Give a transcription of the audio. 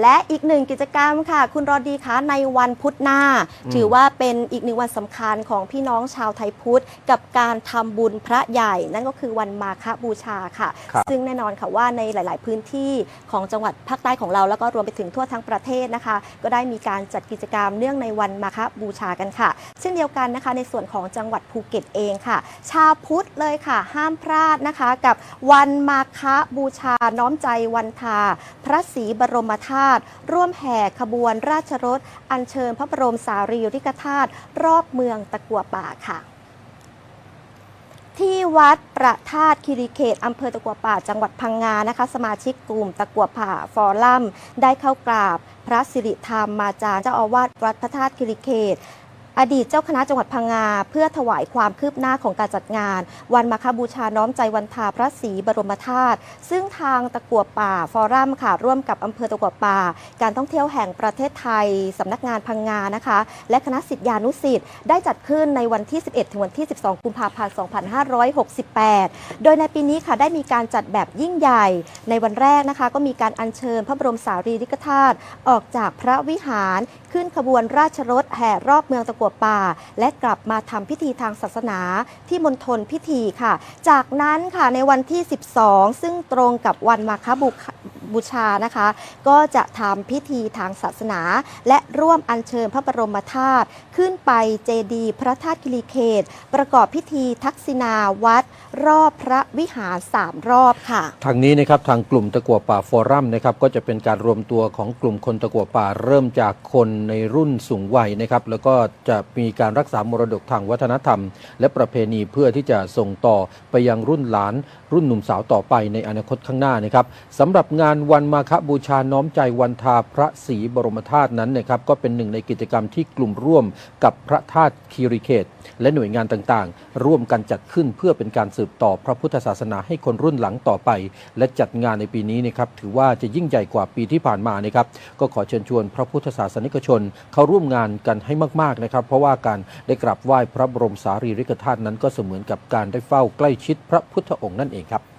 และอีกหนึ่งกิจกรรมค่ะ คุณรอดีคะในวันพุธหน้าอืมถือว่าเป็นอีกหนึ่งวันสำคัญของพี่น้องชาวไทยพุทธ กับการทำบุญพระใหญ่ นั่นก็คือวันมาฆบูชาค่ะครับซึ่งแน่นอนค่ะว่าในหลาย ๆ พื้นที่ของจังหวัดภาคใต้ของเรา แล้วก็รวมไปถึงทั่วทั้งประเทศนะคะ ก็ได้มีการจัดกิจกรรมเนื่องในวันมาฆบูชากันค่ะ เช่นเดียวกันนะคะในส่วนของจังหวัดภูเก็ตเองค่ะ ชาวพุทธเลยค่ะ ห้ามพลาดนะคะ กับวันมาฆบูชาน้อมใจวันทา พระศรีบรมธาตุร่วมแห่ขบวนราชรถ อัญเชิญพระบรมสารีริกธาตุรอบเมืองตะกัวป่าค่ะที่วัดประธาตุคิริเขตอำเภอตะกัวป่าจังหวัดพังงานะคะ สมาชิกกลุ่มตะกัวป่าฟอรัมได้เข้ากราบ พระสิริธรรมมาจารย์เจ้าอาวาสวัดพระธาตุคิริเขต อดีตเจ้าคณะจังหวัดพังงา เพื่อถวายความคืบหน้าของการจัดงาน วันมาฆบูชาน้อมใจวันทาพระศรีบรมธาตุซึ่งทางตะกัวป่าฟอรัมค่ะ ร่วมกับอำเภอตะกัวป่า การท่องเที่ยวแห่งประเทศไทยสำนักงานพังงานะคะ และคณะสิทธิานุสิทธิ์ได้จัดขึ้นในวันที่ 11 ถึงวันที่ 12 กุมภาพันธ์ 2568 โดยในปีนี้ค่ะได้มีการจัดแบบยิ่งใหญ่ ในวันแรกนะคะ ก็มีการอัญเชิญพระบรมสารีริกธาตุออกจากพระวิหารขึ้นขบวนราชรถแห่รอบเมืองตะกัวป่า และกลับมาทำพิธีทางศาสนาที่มณฑลพิธีค่ะ จากนั้นค่ะในวันที่ 12 ซึ่งตรงกับวันมาคบุ บูชานะคะ ก็จะทำพิธีทางศาสนา และร่วมอัญเชิญพระบรมธาตุขึ้นไปเจดีย์พระธาตุกิริเขต ประกอบพิธีทักษิณาวัด รอบพระวิหารสามรอบค่ะ ทางนี้นะครับทางกลุ่มตะกัวป่าฟอรัมนะครับก็จะเป็นการรวมตัวของกลุ่มคนตะกัวป่าเริ่มจากคนในรุ่นสูงวัยนะครับแล้วก็จะมีการรักษามรดกทางวัฒนธรรม และประเพณีเพื่อที่จะส่งต่อไปยังรุ่นหลาน รุ่นหนุ่มสาวต่อไปในอนาคตข้างหน้านะครับสำหรับงานวันมาฆบูชาน้อมใจวันทาพระศรีบรมธาตุนั้นนะครับก็เป็นหนึ่งในกิจกรรมที่กลุ่มร่วมกับพระธาตุคีรีเขต และหน่วยงานต่างๆ ร่วมกันจัดขึ้นเพื่อเป็นการสืบต่อพระพุทธศาสนาให้คนรุ่นหลังต่อไป และจัดงานในปีนี้นะครับถือว่าจะยิ่งใหญ่กว่าปีที่ผ่านมานะครับก็ขอเชิญชวนพระพุทธศาสนิกชน เข้าร่วมงานกันให้มากๆนะครับ เพราะว่าการได้กราบไหว้พระบรมสารีริกธาตุนั้นก็เสมือนกับการได้เฝ้าใกล้ชิดพระพุทธองค์นั่นเองครับ